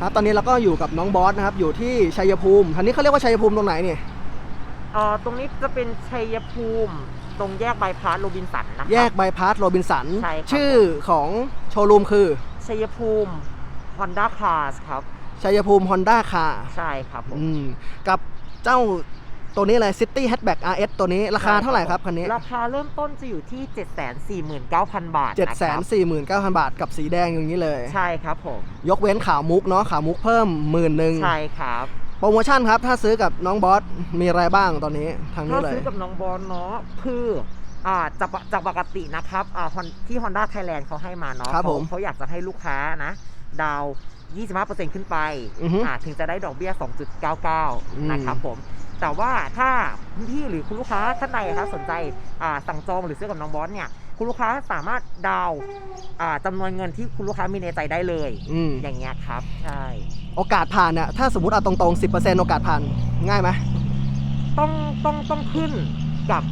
ครับตอนนี้เราก็อยู่กับน้องบอสนะครับ อยู่ที่ชัยภูมิทันนี้เขาเรียกว่าชัยภูมิตรงไหนเนี่ยเอ่อตรงนี้จะเป็นชัยภูมิ ตรงแยกบายพาสโรบินสันนะคแยรักบายพาสโรบินสันใช่ครับ ชื่อของโชว์รูมคือชัยภูมิ Honda Cars ครับ ชัยภูมิ Honda Car ใช่ครับผมอืมกับเจ้า ตัวนี้อะไร City Hatchback RS ตัวนี้ราคาเท่าไหร่ครับคันนี้ ราคาเริ่มต้นจะอยู่ที่ 749,000 บาทนะครับ749,000 บาทกับสีแดงอย่างนี้เลย ใช่ครับผม ยกเว้นขาวมุกเนาะขาวมุกเพิ่มหมื่นหนึ่งใช่ครับ โปรโมชั่นครับ ถ้าซื้อกับน้องบอส มีอะไรบ้างตอนนี้ทางนี้ถ้าเลย ซื้อกับน้องบอลเนาะคืออ่าจากจากปกตินะครับอ่า Hon- ที่ Honda Thailand เขาให้มาเนาะครับเขาผมเขาอยากจะให้ลูกค้านะ ดาว 25%ขึ้นไปอือฮึอ่าถึงจะได้ดอกเบี้ย อืม2.99 นะครับผม แต่ว่าถ้าคุณพี่หรือคุณลูกค้าท่านใดครับสนใจอ่าสั่งจองหรือซื้อกับน้องบอสเนี่ยคุณลูกค้าสามารถดาวน์อ่าจำนวนเงินที่คุณลูกค้ามีในใจได้เลยอืมอย่างเงี้ยครับใช่โอกาสผ่านเนี่ยถ้าสมมติเอาตรงๆ 10%โอกาสผ่านง่ายไหมต้องต้องต้องขึ้นกับ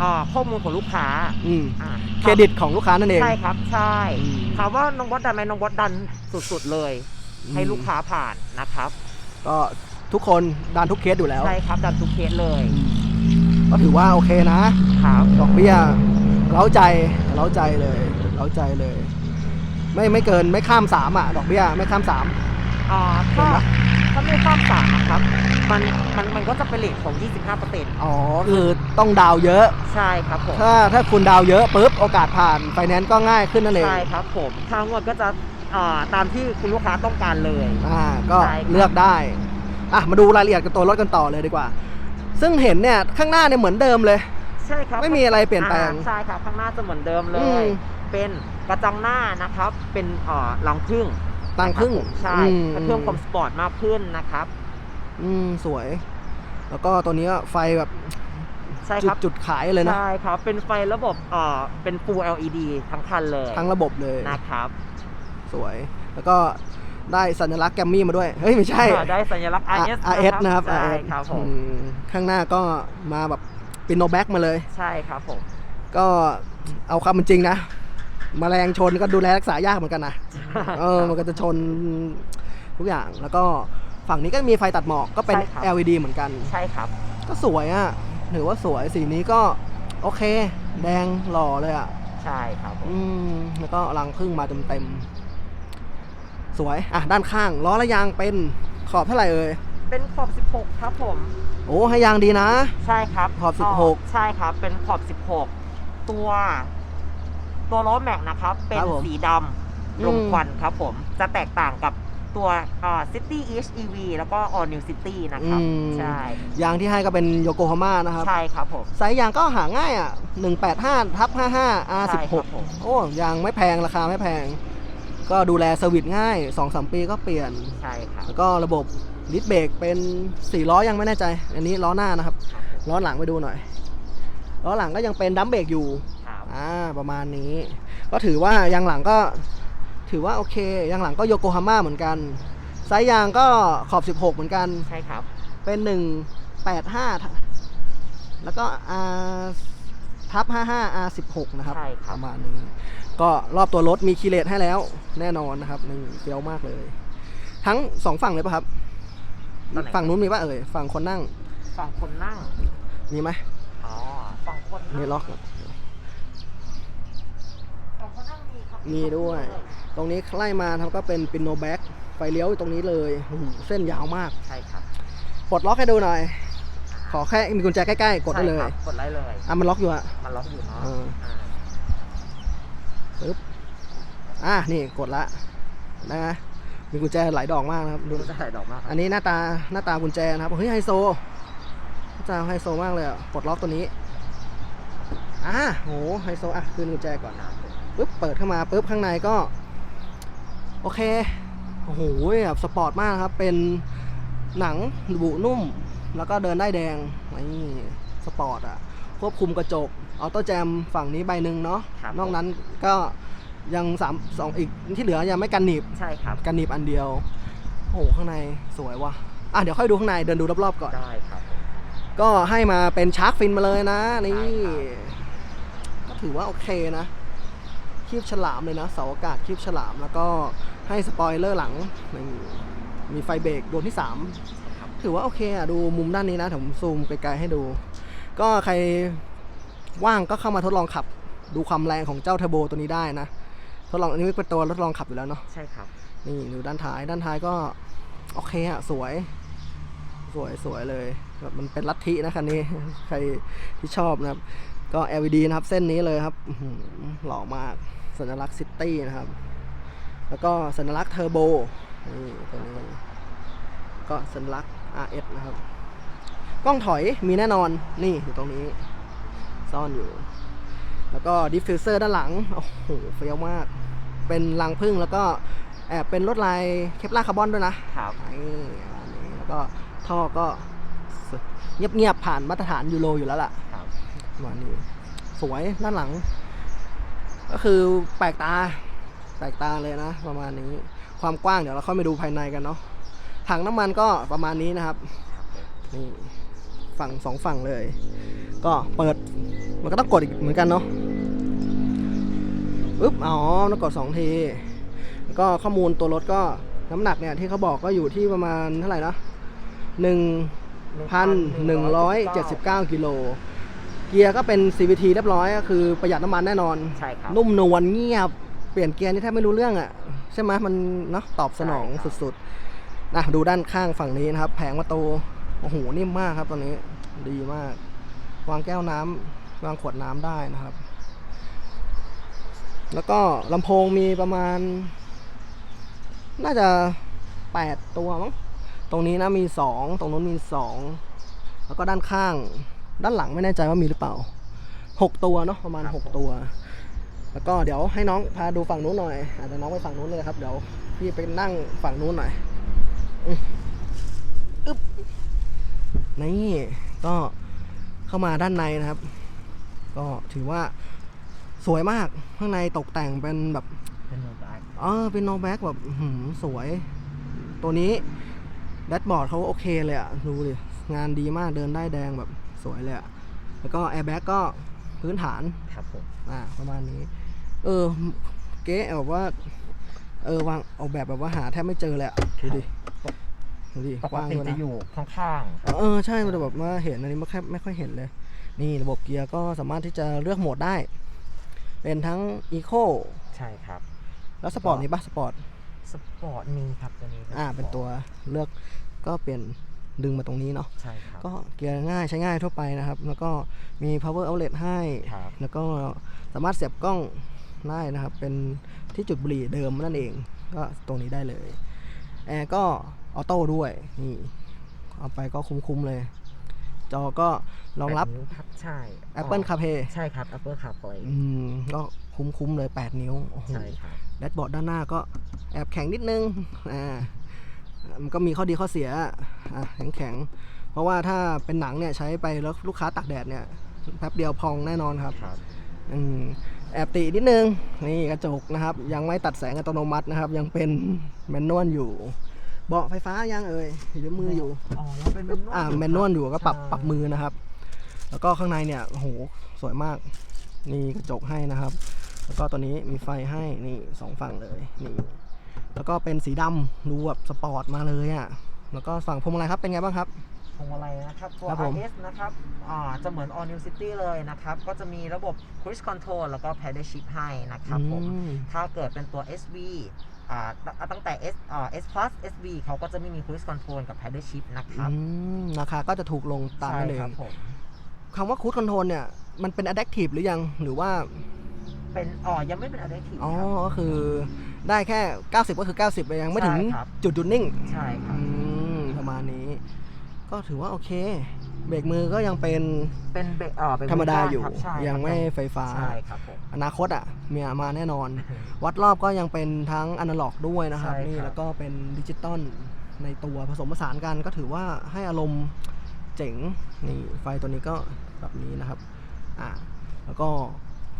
อ่าข้อมูลของลูกค้าอืมอ่าเครดิตของลูกค้านั่นเองใช่ครับใช่อืมถามว่าน้องบอสดันไหมน้องบอสดันสุดๆเลย ให้ลูกค้าผ่านนะครับ ก็ ทุกคนดันทุกเคสอยู่แล้ว ใช่ครับดันทุกเคสเลยก็ถือว่าโอเคนะครับดอกเบี้ยเล้าใจเล้าใจเลยเล้าใจเลย ไม่ไม่เกินไม่ข้ามสามอะ ดอกเบี้ยไม่ข้ามสามอ่าถ้าเห็นไหมถ้าไม่ข้ามสามนะครับ มันมันมันก็จะเป็นเลทของ 25%อ๋อคือต้องดาวเยอะ ใช่ครับผม ถ้าถ้าคุณดาวเยอะปุ๊บโอกาสผ่านไฟแนนซ์ก็ง่ายขึ้นนั่นเอง ใช่ครับผมทางงวดก็จะอ่าตามที่คุณลูกค้าต้องการเลย อ่า ก็ใช่ครับเลือกได้ อะมาดูรายละเอียดกับตัวรถกันต่อเลยดีกว่า ซึ่งเห็นเนี่ยข้างหน้าเนี่ยเหมือนเดิมเลย ใช่ครับไม่มีอะไรเปลี่ยนแปลง อ่าใช่ครับข้างหน้าจะเหมือนเดิมเลอืมยเป็นกระจังหน้านะครับ เป็นเอ่อรังพึ่งต่างครึ่งนะครับผมใช่อืมให้เพิ่มความสปอร์ตมากขึ้นนะครับ อืมสวย แล้วก็ตัวนี้ก็ไฟแบบใช่จุคดรับจุดขายเลยนะใช่ครับ เป็นไฟระบบเอ่อเป็น Full LED ทั้งคันเลยทั้งระบบเลย นะครับ สวย แล้วก็ ได้สัญลักษณ์แกรมมี่มาด้วย เฮ้ย ไม่ใช่อ่าได้สัญลักษณ์ RS RS นะครับ ใช่ RS ครับผอืมมข้างหน้าก็มาแบบปิโนแบ็กมาเลย ใช่ครับผม ก็เอาความเป็นจริงนะมแมลงชนก็ดูแลรักษายากเหมือนกันนะเออมันก็จะชนทุกอย่างแล้วก็ฝั่งนี้ก็มีไฟตัดหมอกก็เป็นใช่ครับ LED เหมือนกัน ใช่ครับ ก็สวยอะถือว่าสวยสีนี้ก็โอเค แดงหล่อเลยอะ ใช่ครับผมอืม แล้วก็รังพึ่งมาเต็มๆ สวย อะ ด้านข้าง ล้อและยางเป็นขอบเท่าไหร่เอ่ย เป็นขอบ 16 ครับผม โอ้ให้ยางดีนะ ใช่ครับขอบเ16 ใช่ครับ เป็นขอบ 16 ตัว ตัวล้อแม็กนะครับ เป็นครับผมสีดำลมอืมควันครับผม จะแตกต่างกับตัวอ่า City EHEV แล้วก็ All New City นะครับอืมใช่ ยางที่ให้ก็เป็นโยโกฮาม่านะครับ ใช่ครับผม ไซส์ยางก็หาง่ายอะ 185ทับ55ใช่ครับ R16 ผมโอ้ ยางไม่แพง ราคาไม่แพง ก็ดูแลเซอร์วิสง่าย2-3ปีก็เปลี่ยน ใช่ครับ แล้วก็ระบบดิสเบรกเป็น4ล้อยังไม่แน่ใจ อันนี้ล้อหน้านะครับ ล้อหลังไปดูหน่อย ล้อหลังก็ยังเป็นดัมเบรกอยู่ครับอ่าประมาณนี้ ก็ถือว่ายางหลังก็ถือว่าโอเคยางหลังก็โยโกฮาม่าเหมือนกันไซส์ยางก็ขอบ 16 เหมือนกัน ใช่ครับ เป็น 185 แล้วก็ R ทับ55 R16 นะครับ ใช่คปรับระมาณนี้ ก็รอบตัวรถมีคีย์เลตให้แล้วแน่นอนนะครับนี่เฟี้ยวมากเลย ทั้งสองฝั่งเลยป่ะครับ ตอนไหน ฝั่งนู้นมีป่ะเอ่ย ฝั่งคนนั่ง ฝั่งคนนั่ง มีไหมอ๋อ ฝั่งคนนั่งมีล็อก ฝั่งคนนั่งมีครับมีด้วย ตรงนี้ไล่มาครับก็เป็นปินโนแบ็กไฟเลี้ยวอยู่ตรงนี้เลยโอ้โหเส้นยาวมาก ใช่ครับ ปลดล็อกให้ดูหน่อย ขอแค่มีกุญแจใกล้ๆกดได้เลยใช่ครับกดได้เลยอะมันล็อกอยู่อะมันล็อกอยู่เนาะเอออ่าปึ๊บอะนี่กดละนะ มีกุญแจหลายดอกมากนะครับดูดูจะใส่ดอกมากครับอันนี้หน้าตาหน้าตากุญแจนะครับเฮ้ยไฮโซหน้าตาไฮโซมากเลยอะปลดล็อกตัวนี้อ่าโหไฮโซอะคืนกุญแจก่อนปึ๊บเปิดเข้ามาปึ๊บข้างในก็ โอเคโอ้โหแบบสปอร์ตมากครับ เป็นหนังบุนุ่ม แล้วก็เดินได้แดงนี่สปอร์ตอะควบคุมกระจกออโต้แจมฝั่งนี้ใบหนึ่งเนาะครับนอกนั้นก็ยังสามสองอีกที่เหลือยังไม่กันหนีบใช่ครับ กันหนีบอันเดียวโอ้โหข้างในสวยว่ะอะเดี๋ยวค่อยดูข้างในเดินดูรอบๆก่อน ได้ครับ ก็ให้มาเป็นชาร์กฟินมาเลยนะ นี่ใช่ครับก็ถือว่าโอเคนะคีบฉลามเลยนะเสาอากาศคีบฉลาม แล้วก็ให้สปอยเลอร์หลังนี่มีไฟเบรกดวงที่ 3 ถือว่าโอเคอะดูมุมด้านนี้นะผมซูมไกลๆให้ดู ก็ใครว่างก็เข้ามาทดลองขับ ดูความแรงของเจ้าเทอร์โบตัวนี้ได้นะทดลองอันนี้เป็นตัวทดลองขับอยู่แล้วเนาะใช่ครับ นี่ดูด้านท้ายด้านท้ายก็โอเคอะสวย สวยสวยเลยแบบมันเป็นลัทธินะคันนี้ ใครที่ชอบนะครับ ก็ LED นะครับเส้นนี้เลยครับอื้อหือหล่อมากสัญลักษณ์ซิตี้นะครับ แล้วก็สัญลักษณ์เทอร์โบนี่ตัวนี้ก็สัญลักษณ์ RS นะครับ กล้องถอยมีแน่นอนนี่อยู่ตรงนี้ ซ่อนอยู่ แล้วก็ดิฟฟิวเซอร์ด้านหลัง โอ้โหเฟี้ยวมาก เป็นรังพึ่งแล้วก็แอบเป็นลวดลายเคปลาร์คาร์บอนด้วยนะครับนี่อันนี้แล้วก็ท่อก็เงียบๆผ่านมาตรฐานยูโรอยู่แล้วล่ะครับประมาณนี้สวยด้านหลัง ก็คือแปลกตาแปลกตาเลยนะ ประมาณนี้ ความกว้างเดี๋ยวเราค่อยไปดูภายในกันเนาะ ถังน้ำมันก็ประมาณนี้นะครับนี่ฝั่งสองฝั่งเลย ก็เปิดมันก็ต้องกดอีกเหมือนกันเนาะปึ๊บอ๋อต้องกดสองทีแล้วก็ข้อมูลตัวรถก็น้ำหนักเนี่ยที่เขาบอกก็อยู่ที่ประมาณเท่าไหร่นะหนึ่งพันหนึ่งร้อยเจ็ดสิบเก้ากิโลเกียร์ก็เป็น CVT เรียบร้อยก็คือประหยัดน้ำมันแน่นอนใช่ครับนุ่มนวลเงียบ เปลี่ยนเกียร์นี่แทบไม่รู้เรื่องอะ่ะ ใช่ไหมมันเนาะตอบสนองใช่ครับสุดๆ นะดูด้านข้างฝั่งนี้นะครับ แผงประตูโอ้โหนิ่มมากครับตอนนี้ดีมาก วางแก้วน้ำวางขวดน้ำได้นะครับ แล้วก็ลำโพงมีประมาณ น่าจะ 8 ตัวมั้งตรงนี้นะมี 2 ตรงนู้นมี 2 แล้วก็ด้านข้าง ด้านหลังไม่แน่ใจว่ามีหรือเปล่า 6 ตัวเนาะประมาณครับผม6ตัว แล้วก็เดี๋ยวให้น้องพาดูฝั่งนู้นหน่อยอาจจะน้องไปฝั่งนู้นเลยครับเดี๋ยวพี่ไปนั่งฝั่งนู้นหน่อย อืมอึ๊บนี่ก็เข้ามาด้านในนะครับ ก็ถือว่าสวยมากข้างในตกแต่งเป็นแบบเป็นโนบายเออเป็นโนแบ็กแบบอื้อหือสวย ตัวนี้แดชบอร์ดเขาโอเคเลยอะดูดิงานดีมากเดินได้แดงแบบสวยเลยอะแล้วก็แอร์แบ็กก็พื้นฐานครับผมอ่าประมาณนี้ เออ เก๊แบบว่า เออวางออกแบบแบบว่าหาแทบไม่เจอเลยอะดูดิดูดิปกกว้างติด้วยจะนะอยู่ข้างเออใช่มันจะแบบว่าเห็นอันนี้มันแค่ไม่ค่อยเห็นเลย นี่ระบบเกียร์ก็สามารถที่จะเลือกโหมดได้ เป็นทั้งอีโคๆ ใช่ครับ แล้วสปอร์ตนี่ปะสปอร์ต สปอร์ตมีครับตัวนี้อ่าเป็นตัวเลือกก็เปลี่ยนดึงมาตรงนี้เนาะใช่ครับ ก็เกียร์ง่ายใช้ง่ายทั่วไปนะครับ แล้วก็มี power outlet ให้ ครับ แล้วก็สามารถเสียบกล้อง ได้นะครับ เป็นที่จุดบุหรี่เดิมนั่นเอง ก็ตรงนี้ได้เลย แอร์ก็ออโต้ด้วย นี่ เอาไปก็คุ้มๆเลย จอก็รองรับ แปดนิ้วครับใช่ Apple CarPlay ใช่ครับ Apple CarPlay อืม ก็คุ้มๆเลย 8 นิ้วโอ้โห ใช่ครับ แดชบอร์ดด้านหน้าก็แอบแข็งนิดนึง อ่า มันก็มีข้อดีข้อเสีย อะแข็งแข็งๆเพราะว่าถ้าเป็นหนังเนี่ยใช้ไปแล้วลูกค้าตากแดดเนี่ยแป๊บเดียวพองแน่นอนครับ ครับ อืม แอบตินิดนึง นี่กระจกนะครับ ยังไม่ตัดแสงอัตโนมัตินะครับ ยังเป็นแมนนวลอยู่ เบาะไฟฟ้ายังเอ่ยอยู่ในมืออยู่ อ๋อแล้วเป็นแมนนวลอ่าแมนนวลอยู่ก็ปรับใช่ปรับมือนะครับ แล้วก็ข้างในเนี่ยโอ้โหสวยมาก นี่กระจกให้นะครับ แล้วก็ตัวนี้มีไฟให้นี่สองฝั่งเลยนี่แล้วก็เป็นสีดำดูแบบสปอร์ตมาเลยอะ่ะแล้วก็ฝั่งพวงมาลัยครับเป็นไงบ้างครับพ วงมาลัยนะครับ ตัว ครับผม RS นะครับอ่าจะเหมือน All New City เลยนะครับ ก็จะมีระบบ Cruise Control แล้วก็ Pedal Shift ให้นะครับผม อืม ถ้าเกิดเป็นตัว SV อ่าตตั้งแต่ S อ่า S Plus SV เขาก็จะไม่มี Cruise Control กับ Pedal Shift นะครับอืมราคาก็จะถูกลงตามใช่นั่นเอครังบผม คำว่าคูดคอนโทรลเนี่ย มันเป็น adaptive หรือยัง หรือว่า เป็นอ๋อยังไม่เป็น Adaptive อ๋อ ครับ ก็คือได้แค่ 90 ก็คือ 90 ไปยังไม่ถึงใช่ครับ จุดหยุดนิ่ง ใช่ครัอืบ ม ประมาณนี้ ก็ถือว่าโอเค เบรกมือก็ยังเป็นเป็นเบรกอ่าเป็นธรรมดาอยู่ครับใช่ครับยังไม่ไฟฟ้า ใช่ครับผม อนาคตอะมีมาแน่นอน วัดรอบก็ยังเป็นทั้งอนาล็อกด้วยนะครับใช่ครับ นี่แล้วก็เป็นดิจิตอลในตัวผสมผสานกันก็ถือว่าให้อารมณ์เจ๋งนี่ไฟตัวนี้ก็แบบนี้นะครับอ่าแล้วก็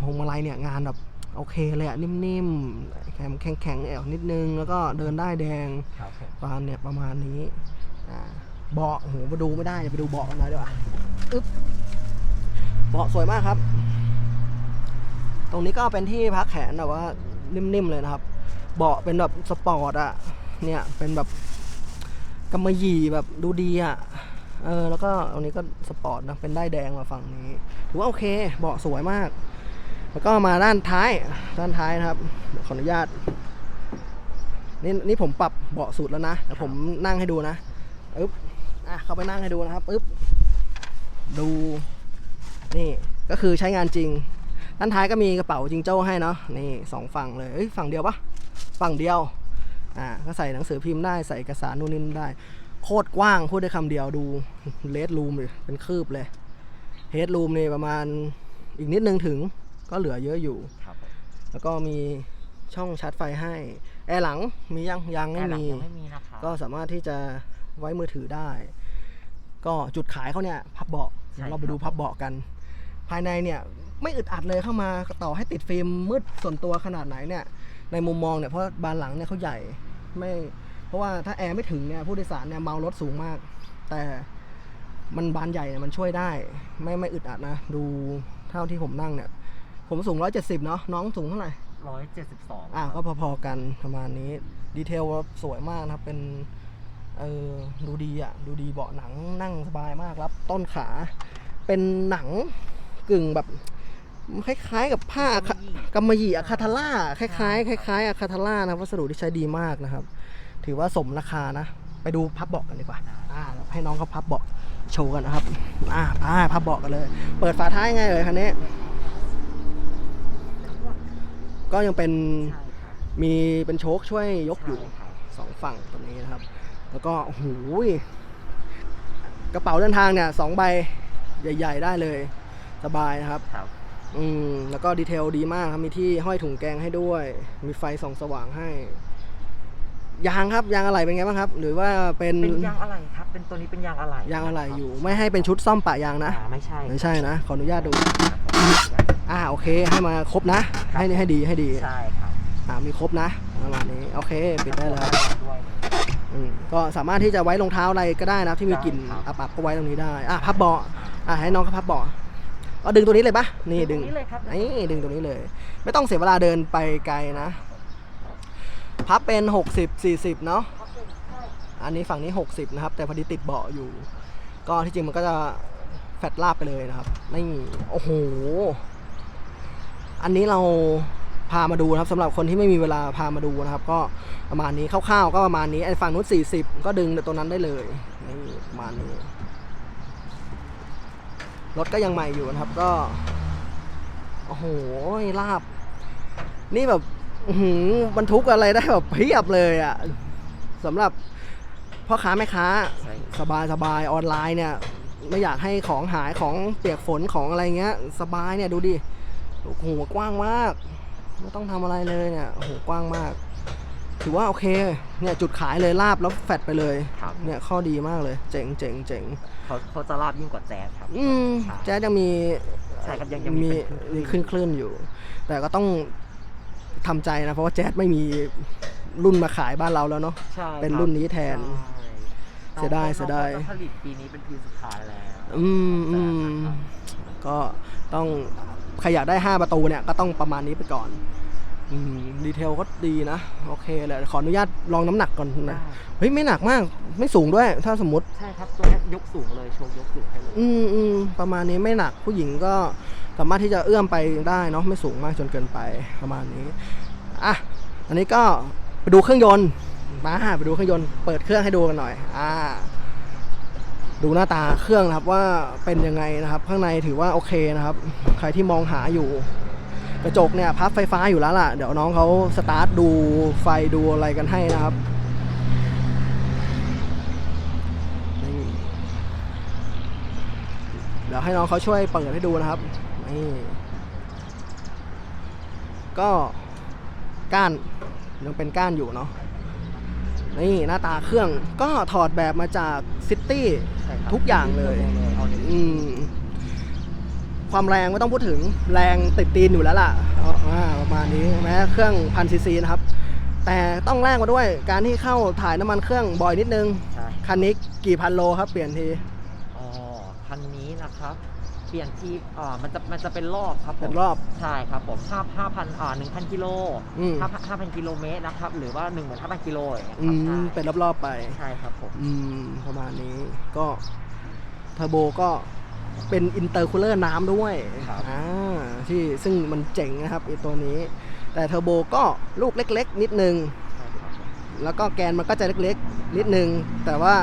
พวงมาลัยเนี่ยงานแบบโอเคเลยอะนิ่มๆแข็งแข็งแข็งๆแอวนิดนึง แล้วก็เดินได้แดง ครับผม ประมาณเนี่ยประมาณนี้อ่า เบาะโหมาดูไม่ได้เดี๋ยวไปดูเบาะกันหน่อยดีกว่าอึ๊บเบาะสวยมากครับ ตรงนี้ก็เป็นที่พักแขนแบบว่านิ่มๆเลยนะครับ เบาะเป็นแบบสปอร์ตอะเนี่ย เป็นแบบกำมะหยี่แบบดูดีอะเออแล้วก็อันนี้ก็สปอร์ตนะเป็นได้แดงมาฝั่งนี้ถือว่าโอเค เบาะสวยมาก แล้วก็มาด้านท้ายด้านท้ายนะครับขออนุญาตนี่นี่ผมปรับเบาะสุดแล้วนะแต่ผมนั่งให้ดูนะอึ๊บ อะเข้าไปนั่งให้ดูนะครับอึ๊บดูนี่ก็คือใช้งานจริงด้านท้ายก็มีกระเป๋าจิงโจ้ให้เนาะนี่สองฝั่งเลยเอ้ยฝั่งเดียวปะฝั่งเดียวอ่าก็ใส่หนังสือพิมพ์ได้ใส่เอกสารนู่นนี่นั่นได้ โคตรกว้างพูดได้คำเดียวดูเลดรูมเลยเป็นคืบเลยเฮดรูมนี่ประมาณอีกนิดนึงถึงก็เหลือเยอะอยู่ครับผมแล้วก็มีช่องชาร์จไฟให้ แอร์หลังมียังยังไม่แอร์หลังมียังไม่มีนะครับก็สามารถที่จะ ไว้มือถือได้ ก็จุดขายเขาเนี่ยพับเบาะใช่เดี๋ยวเราไปดูครับพับเบาะกัน ภายในเนี่ยไม่อึดอัดเลยเข้ามาต่อให้ติดฟิล์มมืดส่วนตัวขนาดไหนเนี่ยในมุมมองเนี่ยเพราะบานหลังเนี่ยเขาใหญ่ไม่เพราะว่าถ้าแอร์ไม่ถึงเนี่ยผู้โดยสารเนี่ยเมารถสูงมาก แต่มันบานใหญ่เนี่ยมันช่วยได้ ไม่ไม่อึดอัดนะ ดูเท่าที่ผมนั่งเนี่ย ผมสูง 170 เนาะน้องสูงเท่าไหร่ร้อยเจ็ดสิบสองอะก็พอๆกันประมาณนี้ ดีเทลสวยมากนะครับ เป็น เออดูดีอะดูดีเบาะหนังนั่งสบายมากครับต้นขา เป็นหนังกึ่งแบบคล้ายๆ กับผ้ากำมะหยี่อะคาทาร่าคล้ายๆคล้ายๆอะคาทาร่านะวัสดุที่ใช้ดีมากนะครับ ถือว่าสมราคานะ ไปดูพับเบาะกันดีกว่าอ่าให้น้องเขาพับเบาะโชว์กันนะครับอ่าไปพับเบาะกันเลย เปิดฝาท้ายไงเลยคันนี้ก็ยังเป็นมีเป็นโชคช่วยยกอยู่สองฝั่งตรงนี้นะครับ แล้วก็โอ้โหยกระเป๋าเดินทางเนี่ยสองใบใหญ่ ๆ ได้เลย สบายนะครับ ครับ อืมแล้วก็ดีเทลดีมากครับมีที่ห้อยถุงแกงให้ด้วย มีไฟส่องสว่างให้ ยางครับยางอะไรเป็นไงบ้างครับ หรือว่าเป็นเป็นยางอะไรครับ เป็นตัวนี้เป็นยางอะไรยางอะไรอยู่ ไม่ให้เป็นชุดซ่อมปะยางนะ อ่าไม่ใช่ไม่ใช่นะ ขออนุญาตดูครับผมอ่าโอเค ให้มาครบนะ ให้ให้ดีให้ดี ใช่ครับ อ่ามีครบนะประมาณนี้ โอเค ปิดได้แล้วด้วยอืม ก็สามารถที่จะไว้รองเท้าอะไรก็ได้นะครับที่มีกลิ่นได้ครับอับอับๆก็ไว้ตรงนี้ได้อะพับเบาะอะให้น้องเขาพับเบาะเอาดึงตัวนี้เลยปะนี่ดึงตรนี้เลยครับนี่ดึงตัวนี้เลย ไม่ต้องเสียเวลาเดินไปไกลนะ พับเป็น 60 40 เนาะอันนี้ฝั่งนี้ 60 นะครับ แต่พอดีติดเบาะอยู่ ก็ที่จริงมันก็จะแฟตลาบไปเลยนะครับนี่โอ้โห อันนี้เรา พามาดูนะครับสำหรับคนที่ไม่มีเวลาพามาดูนะครับ ก็ประมาณนี้คร่าวๆก็ประมาณนี้ไอ้ฝั่งนู้น40 ก็ดึงตัวนั้นได้เลยนี่ประมาณนี้รถก็ยังใหม่อยู่นะครับ ก็โอ้โหลาบ นี่แบบหืบรรทุกอะไรได้แบบเพียบเลยอะ่ะสำหรับพ่อค้าแม่ค้าสบายสบายออนไลน์เนี่ยไม่อยากให้ของหายของเปียกฝนของอะไรเงี้ย สบายเนี่ยดูดิโอ้โหกว้างมาก ไม่ต้องทำอะไรเลยเนี่ยโอ้โหกว้างมาก ถือว่าโอเคเนี่ยจุดขายเลยลาบแล้วแฟดไปเลยครับ เนี่ยข้อดีมากเลย เจ๋งเจ๋งเจ๋งเขาเขาจะลาบยิ่งกว่าแจ๊สครับ อืมใช่แจ๊สยังมีใช่ครับยังยังมีมีเป็นคลื่น คลื่นๆอยู่ แต่ก็ต้องทำใจนะเพราะว่าแจ๊สไม่มีรุ่นมาขายบ้านเราแล้วเนาะ ใช่เป็นคบรุ่นนี้แทนใช่เสียดายเสียดาย น้องก็จะผลิตปีนี้เป็นปีสุดท้ายแล้วอืมอืมก็ต้อง ใครอยากได้ 5 ประตูเนี่ยก็ต้องประมาณนี้ไปก่อนอืมดีเทลก็ดีนะ โอเคเลยขออนุญาตลองน้ำหนักก่อนได้นะ เฮ้ย ไม่หนักมาก ไม่สูงด้วย ถ้าสมมติ ใช่ครับ ตัวนี้ยกสูงเลย โชว์ยกสูงให้เลยอืมอืมประมาณนี้ไม่หนักผู้หญิงก็สามารถที่จะเอื้อมไปได้เนาะไม่สูงมากจนเกินไปประมาณนี้อะอันนี้ก็ไปดูเครื่องยนต์มาไปดูเครื่องยนต์เปิดเครื่องให้ดูกันหน่อย อ่า ดูหน้าตาเครื่องนะครับว่าเป็นยังไงนะครับ ข้างในถือว่าโอเคนะครับ ใครที่มองหาอยู่ กระจกเนี่ยพับไฟฟ้าอยู่แล้วล่ะ เดี๋ยวน้องเขาสตาร์ทดูไฟดูอะไรกันให้นะครับนี่เดี๋ยวให้น้องเขาช่วยเปิดให้ดูนะครับนี่ก็ก้านยังเป็นก้านอยู่เนาะ นี่หน้าตาเครื่องก็ถอดแบบมาจากซิตี้ใช่ครับทุกอย่างเลยเอาเลยอืมความแรงไม่ต้องพูดถึงแรงติดตีนอยู่แล้วล่ะเอาอ่าประมาณนี้แม้เครื่องพันซีซีนะครับ แต่ต้องแลกมาด้วยการที่เข้าถ่ายน้ำมันเครื่องบ่อยนิดนึง ใช่คันนี้กี่พันโลครับเปลี่ยนที อ๋อคันนี้นะครับ เปลี่ยนที่อ่ามันจะมันจะเป็นรอบครับผมเป็นรอบใช่ครับผมห้าห้าพันอ่าหนึ่งพันกิโลอืม ห้าห้าพันกิโลเมตรนะครับ หรือว่าหนึ่งหมื่นห้าพันกิโลอย่างเงี้ยอืครับมใช่เป็นรอบๆไปใช่ครับผม อืม ประมาณนี้ก็เทอร์โบก็เป็นอินเตอร์คูลเลอร์น้ำด้วยครับ อ่าที่ซึ่งมันเจ๋งนะครับไอตัวนี้ แต่เทอร์โบก็ลูกเล็ก ๆ นิดนึง ใช่ครับผมแล้วก็แกนมันก็จะเล็กๆ นิดนึง แต่ว่า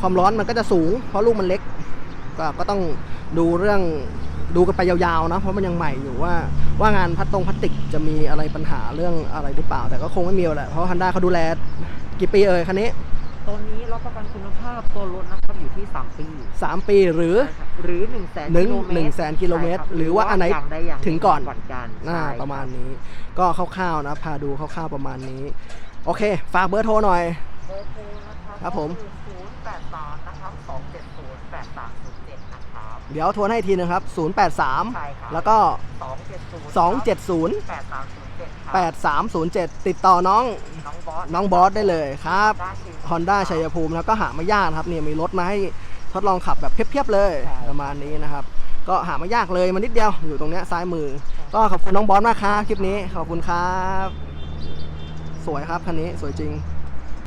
ความร้อนมันก็จะสูง เพราะลูกมันเล็ก ก็ก็ต้องดูเรื่องดูกันไปยาวๆนะเพราะมันยังใหม่อยู่ว่าว่างานพัดตรงพลาสติกจะมีอะไรปัญหาเรื่องอะไรหรือเปล่า แต่ก็คงไม่มีแหละเพราะฮันด้าเขาดูแลกี่ปีเอ่ยคันนี้ ตัวนี้รับประกันคุณภาพตัวรถนะครับอยู่ที่ 3 ปี 3 ปีหรือใช่ครับหรือ1นึ่งแสนหนึ่งกิโลเมตรหนึ่งแสนกิโลเมตรใช่คบหรือว่าอันไหนย่งใดอย่างถึงก่อนก่อนกันน่าใช่คบประมาณนี้ ก็คร่าวๆนะพาดูคร่าวๆประมาณนี้ โอเค ฝากเบอร์โทรหน่อยเบอร์โทรนะครับครับผม เดี๋ยวทวนให้อีกทีนะครับ 083ใช่ครับแล้วก็ สองเจ็ดศูนย์270 แปดสามศูนย์เจ็ด8307 ติดต่อน้องน้องบอสน้องบอสได้เลยครับได้ชิม Honda ชัยภูมิแล้วก็หาไม่ยากนะครับเนี่ยมีรถมาให้ทดลองขับแบบเพียบๆเลยใช่ประมาณนี้นะครับ ก็หาไม่ยากเลยมานิดเดียวอยู่ตรงเนี้ยซ้ายมือ ก็ขอบคุณน้องบอสมากครับคลิปนี้ขอบคุณครับ สวยครับคันนี้สวยจริง